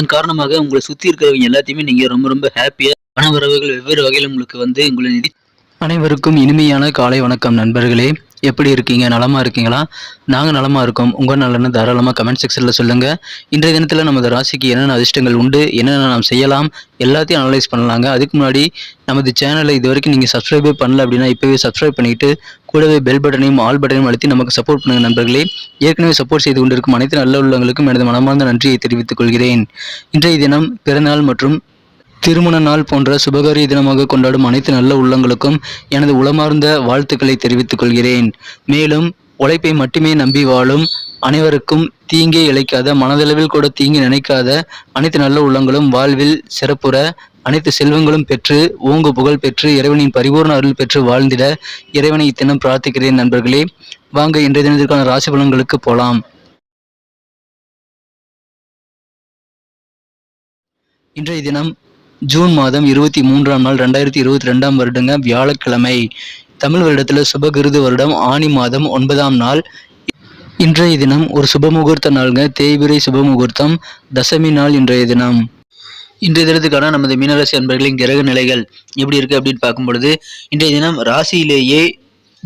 அதன் காரணமாக உங்களை சுத்தி இருக்கிறவங்க எல்லாத்தையுமே நீங்க ரொம்ப ரொம்ப ஹாப்பியா பண வரவுகள் வெவ்வேறு வகையில் உங்களுக்கு வந்து உங்களை நிதி அனைவருக்கும் இனிமையான காலை வணக்கம் நண்பர்களே. எப்படி இருக்கீங்க? நலமாக இருக்கீங்களா? நாங்கள் நலமாக இருக்கோம். உங்கள் நலன்னு தாராளமாக கமெண்ட் செக்ஷனில் சொல்லுங்கள் இன்றைய தினத்தில் நமது ராசிக்கு என்னென்ன அதிர்ஷ்டங்கள் உண்டு? என்னென்ன நாம் செய்யலாம்? எல்லாத்தையும் அனலைஸ் பண்ணலாங்க. அதுக்கு முன்னாடி நமது சேனலை இது வரைக்கும் நீங்கள் சப்ஸ்கிரைபே பண்ணல அப்படின்னா இப்போவே சப்ஸ்கிரைப் பண்ணிட்டு கூடவே பெல் பட்டனையும் ஆல் பட்டனையும் அழுத்தி நமக்கு சப்போர்ட் பண்ணுங்க நண்பர்களே. ஏற்கனவே சப்போர்ட் செய்து கொண்டிருக்கும் அனைத்து நல்ல உள்ளவங்களுக்கும் எனது மனமார்ந்த நன்றியை தெரிவித்துக் கொள்கிறேன். இன்றைய தினம் பிறநாள் மற்றும் திருமண நாள் போன்ற சுபகாரிய தினமாக கொண்டாடும் அனைத்து நல்ல உள்ளங்களுக்கும் எனது உளமார்ந்த வாழ்த்துக்களை தெரிவித்துக் கொள்கிறேன். மேலும் உழைப்பை மட்டுமே நம்பி வாழும் அனைவருக்கும் தீங்கே இழைக்காத மனதளவில் கூட தீங்கி நினைக்காத அனைத்து நல்ல உள்ளங்களும் வாழ்வில் சிறப்புற அனைத்து செல்வங்களும் பெற்று ஓங்கு புகழ் பெற்று இறைவனின் பரிபூர்ண அருள் பெற்று வாழ்ந்திட இறைவனை இத்தினம் பிரார்த்திக்கிறேன் நண்பர்களே. வாங்க இன்றைய தினத்திற்கான ராசி பலன்களுக்கு போலாம். இன்றைய தினம் ஜூன் மாதம் இருபத்தி மூன்றாம் நாள் ரெண்டாயிரத்தி இருபத்தி ரெண்டாம் வருடங்க வியாழக்கிழமை. தமிழ் வருடத்தில் சுபகிருது வருடம் ஆனி மாதம் ஒன்பதாம் நாள். இன்றைய தினம் ஒரு சுபமுகூர்த்த நாளுங்க தேய்பிரை சுபமுகூர்த்தம் தசமி நாள் இன்றைய தினம். இன்றைய தினத்துக்கான நமது மீனராசி அன்பர்களின் கிரக நிலைகள் எப்படி இருக்கு அப்படின்னு பார்க்கும் பொழுது இன்றைய தினம் ராசியிலேயே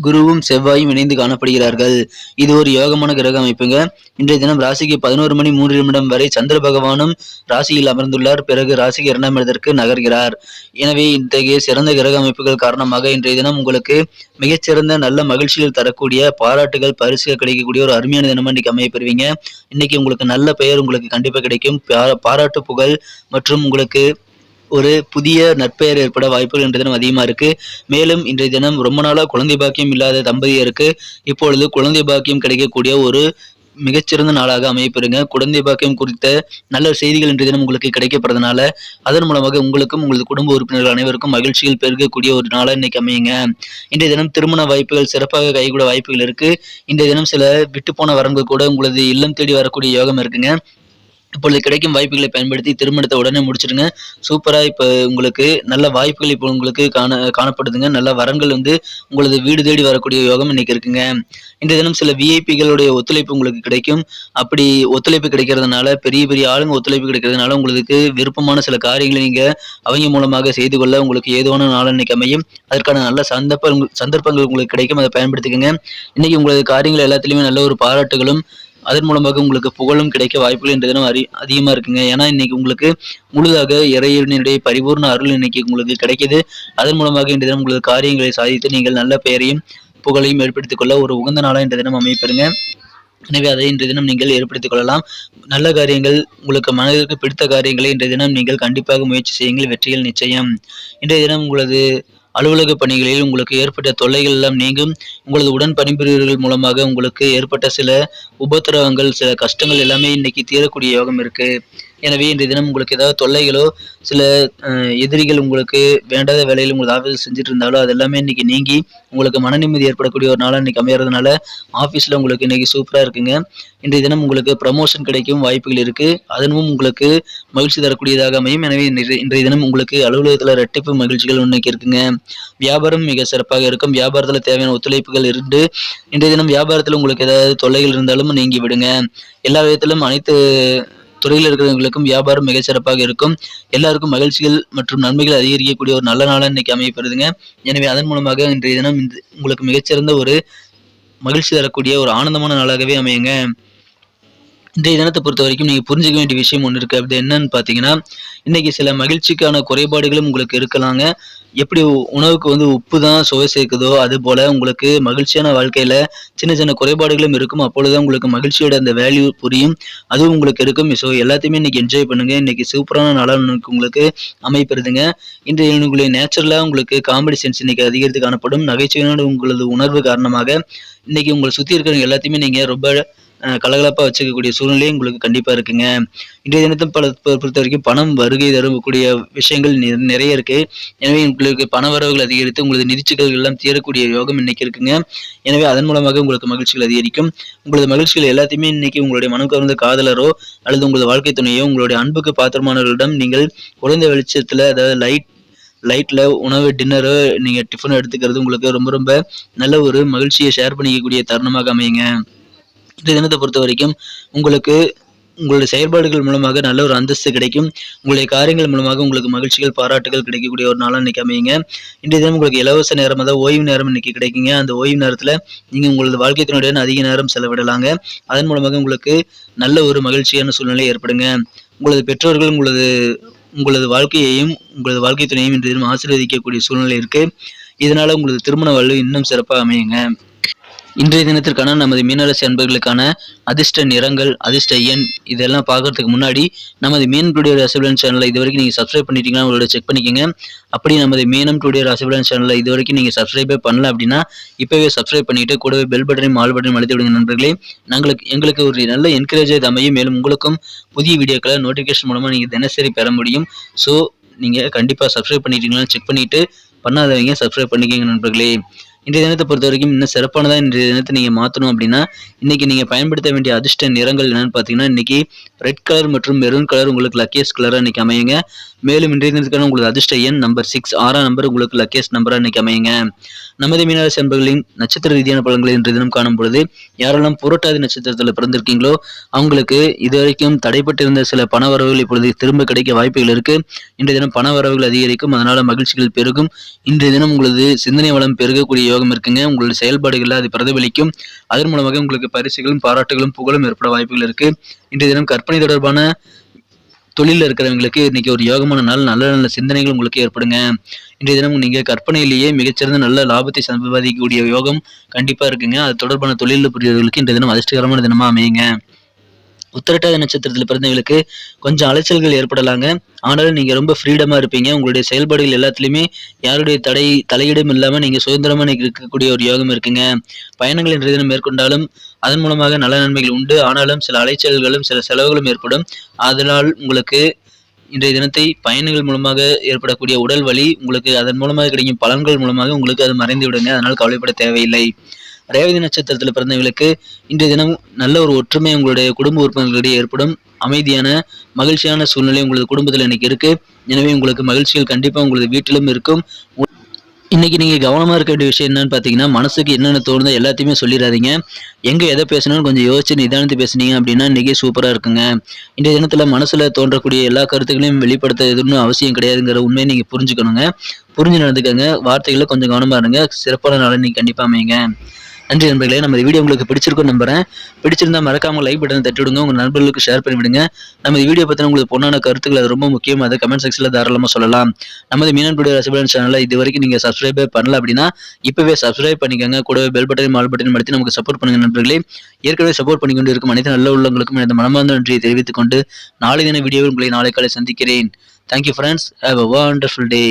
குருவும் செவ்வாயும் இணைந்து காணப்படுகிறார்கள். இது ஒரு யோகமான கிரக அமைப்புங்க. இன்றைய தினம் ராசிக்கு பதினோரு மணி மூன்று நிமிடம் வரை சந்திர பகவானும் ராசியில் அமர்ந்துள்ளார். பிறகு ராசிக்கு இரண்டாம் இடத்திற்கு நகர்கிறார். எனவே இத்தகைய சிறந்த கிரக அமைப்புகள் காரணமாக இன்றைய தினம் உங்களுக்கு மிகச்சிறந்த நல்ல மகிழ்ச்சிகள் தரக்கூடிய பாராட்டுகள் பரிசுகள் கிடைக்கக்கூடிய ஒரு அருமையான தினமா இன்னைக்கு அமைய பெறுவீங்க இன்னைக்கு உங்களுக்கு நல்ல பெயர் உங்களுக்கு கண்டிப்பாக கிடைக்கும். பாராட்டு புகழ் மற்றும் உங்களுக்கு ஒரு புதிய நற்பெயர் ஏற்பட வாய்ப்புகள் இன்றைய தினம் அதிகமாக இருக்கு. மேலும் இன்றைய தினம் ரொம்ப நாளாக குழந்தை பாக்கியம் இல்லாத தம்பதியருக்கு இப்பொழுது குழந்தை பாக்கியம் கிடைக்கக்கூடிய ஒரு மிகச்சிறந்த நாளாக அமையப்பெறுங்க. குழந்தை பாக்கியம் குறித்த நல்ல செய்திகள் இன்றைய தினம் உங்களுக்கு கிடைக்கப்படுறதுனால அதன் மூலமாக உங்களுக்கும் உங்களது குடும்ப உறுப்பினர்கள் அனைவருக்கும் மகிழ்ச்சிகள் பெருகக்கூடிய ஒரு நாளாக இன்னைக்கு அமையுங்க. இன்றைய தினம் திருமண வாய்ப்புகள் சிறப்பாக கைகூட வாய்ப்புகள் இருக்கு. இன்றைய தினம் சில விட்டுப்போன வரங்கள் கூட உங்களது இல்லம் தேடி வரக்கூடிய யோகம் இருக்குங்க. இப்பொழுது கிடைக்கும் வாய்ப்புகளை பயன்படுத்தி திருமணத்தை உடனே முடிச்சிடுங்க. சூப்பராக இப்போ உங்களுக்கு நல்ல வாய்ப்புகள் இப்போ உங்களுக்கு காண காணப்படுதுங்க. நல்ல வரங்கள் வந்து உங்களது வீடு தேடி வரக்கூடிய யோகம் இன்னைக்கு இருக்குங்க. இந்த தினம் சில விஐபிகளுடைய ஒத்துழைப்பு உங்களுக்கு கிடைக்கும். அப்படி ஒத்துழைப்பு கிடைக்கிறதுனால பெரிய பெரிய ஆளுங்க ஒத்துழைப்பு கிடைக்கிறதுனால உங்களுக்கு விருப்பமான சில காரியங்களை நீங்கள் அவங்க மூலமாக செய்து கொள்ள உங்களுக்கு ஏதுவான நாள் இன்னைக்கு அமையும். அதற்கான நல்ல சந்தர்ப்பங்கள் சந்தர்ப்பங்கள் உங்களுக்கு கிடைக்கும். அதை பயன்படுத்திக்கோங்க. இன்னைக்கு உங்களது காரியங்கள் எல்லாத்துலேயுமே நல்ல ஒரு பாராட்டுகளும் அதன் மூலமாக உங்களுக்கு புகழும் கிடைக்க வாய்ப்புகள் இன்றைய தினம் அறி அதிகமாக இருக்குங்க. ஏன்னா இன்னைக்கு உங்களுக்கு முழுதாக இறைவனுடைய பரிபூர்ண அருள் இன்னைக்கு உங்களுக்கு கிடைக்கிது. அதன் மூலமாக இன்றைய தினம் உங்களுக்கு காரியங்களை சாதித்து நீங்கள் நல்ல பெயரையும் புகழையும் ஏற்படுத்திக் கொள்ள ஒரு உகந்த நாளாக இன்றைய தினம் அமைப்பெறுங்க எனவே அதை இன்றைய தினம் நீங்கள் ஏற்படுத்திக் கொள்ளலாம். நல்ல காரியங்கள் உங்களுக்கு மனதிற்கு பிடித்த காரியங்களை இன்றைய தினம் நீங்கள் கண்டிப்பாக முயற்சி செய்யுங்கள். வெற்றிகள் நிச்சயம். இன்றைய தினம் உங்களது அலுவலக பணிகளில் உங்களுக்கு ஏற்பட்ட தொல்லைகள் எல்லாம் நீங்கும். உங்களது உடன் பணிபுரியர்கள் மூலமாக உங்களுக்கு ஏற்பட்ட சில உபத்திரவங்கள் சில கஷ்டங்கள் எல்லாமே இன்னைக்கு தீரக்கூடிய யோகம் இருக்கு. எனவே இன்றைய தினம் உங்களுக்கு ஏதாவது தொல்லைகளோ சில எதிரிகள் உங்களுக்கு வேண்டாத வேலையில் உங்களுக்கு ஆஃபீஸ் செஞ்சுட்டு இருந்தாலோ அது எல்லாமே இன்னைக்கு நீங்கி உங்களுக்கு மன நிம்மதி ஏற்படக்கூடிய ஒரு நாளாக இன்னைக்கு அமையறதுனால ஆஃபீஸில் உங்களுக்கு இன்னைக்கு சூப்பராக இருக்குங்க. இன்றைய தினம் உங்களுக்கு ப்ரமோஷன் கிடைக்கும் வாய்ப்புகள் இருக்குது அதனும் உங்களுக்கு மகிழ்ச்சி தரக்கூடியதாக அமையும். எனவே இன்றைய இன்றைய தினம் உங்களுக்கு அலுவலகத்தில் ரெட்டிப்பு மகிழ்ச்சிகள் இன்னைக்கு இருக்குங்க. வியாபாரம் மிக சிறப்பாக இருக்கும். வியாபாரத்தில் தேவையான ஒத்துழைப்புகள் இருந்து இன்றைய தினம் வியாபாரத்தில் உங்களுக்கு ஏதாவது தொல்லைகள் இருந்தாலும் நீங்கி விடுங்க. எல்லா விதத்திலும் அனைத்து துறையில் இருக்கிறவங்களுக்கும் வியாபாரம் மிகச்சிறப்பாக இருக்கும். எல்லாருக்கும் மகிழ்ச்சிகள் மற்றும் நன்மைகள் அதிகரிக்கக்கூடிய ஒரு நல்ல நாளாக இன்றைக்கி அமையப்படுதுங்க எனவே அதன் மூலமாக இன்றைய தினம் இந்த உங்களுக்கு மிகச்சிறந்த ஒரு மகிழ்ச்சி தரக்கூடிய ஒரு ஆனந்தமான நாளாகவே அமையுங்க. இன்றைய தினத்தை பொறுத்த வரைக்கும் நீங்கள் புரிஞ்சுக்க வேண்டிய விஷயம் ஒன்று இருக்குது அப்படி என்னன்னு பார்த்தீங்கன்னா இன்றைக்கி சில மகிழ்ச்சிக்கான குறைபாடுகளும் உங்களுக்கு இருக்கலாங்க. எப்படி உணவுக்கு வந்து உப்பு தான் சுவை சேர்க்குதோ அது போல் உங்களுக்கு மகிழ்ச்சியான வாழ்க்கையில் சின்ன சின்ன குறைபாடுகளும் இருக்கும். அப்பொழுது உங்களுக்கு மகிழ்ச்சியோட அந்த வேல்யூ புரியும். அதுவும் உங்களுக்கு இருக்கும். ஸோ எல்லாத்தையுமே இன்னைக்கு என்ஜாய் பண்ணுங்க. இன்றைக்கி சூப்பரான நாளாக உங்களுக்கு அமைப்பிருதுங்க இன்றைய உங்களுடைய நேச்சுரலாக உங்களுக்கு காமெடி சென்ஸ் இன்னைக்கு அதிகரித்து காணப்படும். நகைச்சுவையான உங்களது உணர்வு காரணமாக இன்றைக்கி உங்களை சுற்றி இருக்கிறவங்க எல்லாத்தையுமே நீங்கள் ரொம்ப கலகலப்பாக வச்சுக்கக்கூடிய சூழ்நிலையும் உங்களுக்கு கண்டிப்பாக இருக்குங்க. இன்றைய தினத்தை பல பொறுத்த வரைக்கும் பணம் வருகை தரக்கூடிய விஷயங்கள் நிறைய இருக்கு. எனவே உங்களுக்கு பண வரவுகள் அதிகரித்து உங்களது நிதிச்சுக்கள் எல்லாம் தீரக்கூடிய யோகம் இன்னைக்கு இருக்குங்க. எனவே அதன் மூலமாக உங்களுக்கு மகிழ்ச்சிகள் அதிகரிக்கும். உங்களது மகிழ்ச்சிகள் எல்லாத்தையுமே இன்னைக்கு உங்களுடைய மனம் கவர்ந்த காதலரோ அல்லது உங்களது வாழ்க்கை துணையோ உங்களுடைய அன்புக்கு பாத்திரமானவர்களிடம் நீங்கள் குறைந்த வெளிச்சத்தில் அதாவது லைட் லைட்டில் உணவு டின்னரோ நீங்கள் டிஃபன் எடுத்துக்கிறது உங்களுக்கு ரொம்ப ரொம்ப நல்ல ஒரு மகிழ்ச்சியை ஷேர் பண்ணிக்கக்கூடிய தருணமாக அமையுங்க. இந்த தினத்தை பொறுத்த வரைக்கும் உங்களுக்கு உங்களுடைய செயல்பாடுகள் மூலமாக நல்ல ஒரு அந்தஸ்து கிடைக்கும். உங்களுடைய காரியங்கள் மூலமாக உங்களுக்கு மகிழ்ச்சிகள் பாராட்டுகள் கிடைக்கக்கூடிய ஒரு நாளாக இன்னைக்கு அமையுங்க. இன்றைய தினம் உங்களுக்கு இலவச நேரம் அதாவது ஓய்வு நேரம் இன்னைக்கு கிடைக்குங்க. அந்த ஓய்வு நேரத்தில் நீங்கள் உங்களது வாழ்க்கை அதிக நேரம் செலவிடலாங்க. அதன் மூலமாக உங்களுக்கு நல்ல ஒரு மகிழ்ச்சியான சூழ்நிலை ஏற்படுங்க. உங்களது பெற்றோர்கள் உங்களது உங்களது வாழ்க்கையையும் உங்களது வாழ்க்கை துணையையும் இன்றைய தினம் ஆசீர்வதிக்கக்கூடிய சூழ்நிலை இருக்குது இதனால் உங்களது திருமண வாழ்வு இன்னும் சிறப்பாக அமையுங்க. இன்றைய தினத்திற்கான நமது மீனராசி அன்பர்களுக்கான அதிர்ஷ்ட நிறங்கள் அதிர்ஷ்ட எண் இதெல்லாம் பார்க்கறதுக்கு முன்னாடி நமது மீன் டுடே ரசிபலன் சேனலை இது வரைக்கும் நீங்கள் சப்ஸ்கிரைப் பண்ணிட்டீங்கன்னா உங்களோட செக் பண்ணிக்கோங்க. அப்படி நமது மீனம் டுடே ரசிபலன் சேனலை இது வரைக்கும் நீங்கள் சப்ஸ்கிரைபே பண்ணல அப்படின்னா இப்போவே சப்ஸ்கிரைப் பண்ணிட்டு கூடவே பெல் பட்டனையும் ஆல் பட்டனையும் அழுத்தி விடுங்க நண்பர்களே. நாங்களுக்கு எங்களுக்கு ஒரு நல்ல என்கரேஜ் அமையும். மேலும் உங்களுக்கும் புதிய வீடியோக்களை நோட்டிஃபிகேஷன் மூலமாக நீங்கள் தினசரி பெற முடியும். ஸோ நீங்கள் கண்டிப்பாக சப்ஸ்கிரைப் பண்ணிட்டீங்களா செக் பண்ணிவிட்டு பண்ணாதவங்க சப்ஸ்கிரைப் பண்ணிக்கோங்க நண்பர்களே. இன்றைய தினத்தை பொறுத்த வரைக்கும் இன்னும் சிறப்பானதாக இன்றைய தினத்தை நீங்கள் மாற்றணும் அப்படின்னா இன்னைக்கு நீங்கள் பயன்படுத்த வேண்டிய அதிர்ஷ்ட நிறங்கள் என்னன்னு பார்த்தீங்கன்னா இன்னைக்கு ரெட் கலர் மற்றும் மெரூன் கலர் உங்களுக்கு லக்கியஸ்ட் கலராக இன்றைக்கி அமையுங்க. மேலும் இன்றைய தினத்துக்கான உங்களுக்கு அதிர்ஷ்ட எண் நம்பர் சிக்ஸ் ஆறாம் நம்பர் உங்களுக்கு லக்கியஸ்ட் நம்பராக இன்னைக்கு அமையுங்க. நமது மீனராசி அன்பர்களின் நட்சத்திர ரீதியான பலன்களை இன்றைய தினம் காணும் பொழுது யாரெல்லாம் புரட்டாதி நட்சத்திரத்தில் பிறந்திருக்கீங்களோ அவங்களுக்கு இதுவரைக்கும் தடைப்பட்டிருந்த சில பண வரவுகள் இப்பொழுது திரும்ப கிடைக்க வாய்ப்புகள் இருக்கு. இன்றைய தினம் பண வரவுகள் அதிகரிக்கும் அதனால மகிழ்ச்சிகள் பெருகும். இன்றைய தினம் உங்களது சிந்தனை வளம் பெருகக்கூடிய யோகம் இருக்குங்க. உங்களுடைய செயல்பாடுகளில் அது பிரதிபலிக்கும். அதன் மூலமாக உங்களுக்கு பரிசுகளும் பாராட்டுகளும் புகழும் ஏற்பட வாய்ப்புகள் இருக்கு. இன்றைய தினம் கற்பனை தொடர்பான தொழிலில் இருக்கிறவங்களுக்கு இன்னைக்கு ஒரு யோகமான நாள். நல்ல நல்ல சிந்தனைகள் உங்களுக்கு ஏற்படுங்க. இன்றைய தினம் நீங்கள் கற்பனையிலேயே மிகச்சிறந்த நல்ல லாபத்தை சம்பாதிக்கக்கூடிய யோகம் கண்டிப்பாக இருக்குங்க. அது தொடர்பான தொழிலில் புரியவர்களுக்கு இன்றைய தினம் அதிர்ஷ்டகரமான தினமாக அமையுங்க. உத்திரட்டாதி நட்சத்திரத்தில் பிறந்தவங்களுக்கு கொஞ்சம் அலைச்சல்கள் ஏற்படலாங்க. ஆனாலும் நீங்க ரொம்ப ஃப்ரீடமா இருப்பீங்க. உங்களுடைய செயல்பாடுகள் எல்லாத்துலயுமே யாருடைய தடை தலையீடும் இல்லாம நீங்க சுதந்திரமா இன்னைக்கு இருக்கக்கூடிய ஒரு யோகம் இருக்குங்க. பயணங்கள் இன்றைய தினம் மேற்கொண்டாலும் அதன் மூலமாக நல்ல நன்மைகள் உண்டு. ஆனாலும் சில அலைச்சல்களும் சில செலவுகளும் ஏற்படும். அதனால் உங்களுக்கு இன்றைய தினத்தை பயணங்கள் மூலமாக ஏற்படக்கூடிய உடல் வலி உங்களுக்கு அதன் மூலமாக கிடைக்கும் பலன்கள் மூலமாக உங்களுக்கு அது மறைந்து விடுங்க அதனால் கவலைப்பட தேவையில்லை. ரேவதி நட்சத்திரத்தில் பிறந்தவங்களுக்கு இன்றைய தினம் நல்ல ஒரு ஒற்றுமை உங்களுடைய குடும்ப உறுப்பினர்களிடையே ஏற்படும். அமைதியான மகிழ்ச்சியான சூழ்நிலை உங்களது குடும்பத்தில் இன்னைக்கு இருக்கு. எனவே உங்களுக்கு மகிழ்ச்சிகள் கண்டிப்பாக உங்களது வீட்டிலும் இருக்கும். இன்னைக்கு நீங்கள் கவனமாக இருக்க வேண்டிய விஷயம் என்னன்னு பார்த்தீங்கன்னா மனசுக்கு என்னென்ன தோணுதோ எல்லாத்தையுமே சொல்லிடாதீங்க எங்கே எதை பேசணும்னு கொஞ்சம் யோசிச்சு நிதானித்து பேசுனீங்க அப்படின்னா இன்றைக்கி சூப்பராக இருக்குங்க. இன்றைய தினத்தில் மனசில் தோன்றக்கூடிய எல்லா கருத்துக்களையும் வெளிப்படுத்த எதுன்னு அவசியம் கிடையாதுங்கிற உண்மையை நீங்கள் புரிஞ்சுக்கணுங்க. புரிஞ்சு நடந்துக்கங்க. வார்த்தைகளை கொஞ்சம் கவனமாக இருங்க. சிறப்பான நாளை நீங்கள் கண்டிப்பாக அமைங்க நன்றி நண்பர்களே. நம்ம இந்த வீடியோ உங்களுக்கு பிடிச்சிருக்கும் நம்புறேன். பிடிச்சிருந்தா மறக்காம லைக் பட்டன் தட்டி விடுங்க உங்க நண்பர்களுக்கு ஷேர் பண்ணிவிடுங்க. நம்ம இந்த வீடியோ பத்தின உங்களுக்கு பொண்ணான கருத்துக்கள் அது ரொம்ப முக்கியம் அதை கமெண்ட் செக்ஷன்ல தாராளமா சொல்லலாம். நமது மீனன் ரசிபன் ரசிபலன் சேனலை இது வரைக்கும் நீங்க சப்ஸ்கிரைபே பண்ணல அப்படின்னா இப்பவே சப்ஸ்கிரைப் பண்ணிக்கோங்க. கூடவே பெல் பட்டன் மால் பட்டன் படுத்தி நமக்கு சப்போர்ட் பண்ணுங்க நண்பர்களே. ஏற்கனவே சப்போர்ட் பண்ணி கொண்டு இருக்கும் அனைத்து நல்ல உள்ளவங்களுக்கும் எனது மனமார்ந்த நன்றியை தெரிவித்துக் கொண்டு நாளை தின வீடியோவில் உங்களை நாளை காலை சந்திக்கிறேன். Thank you friends have a wonderful day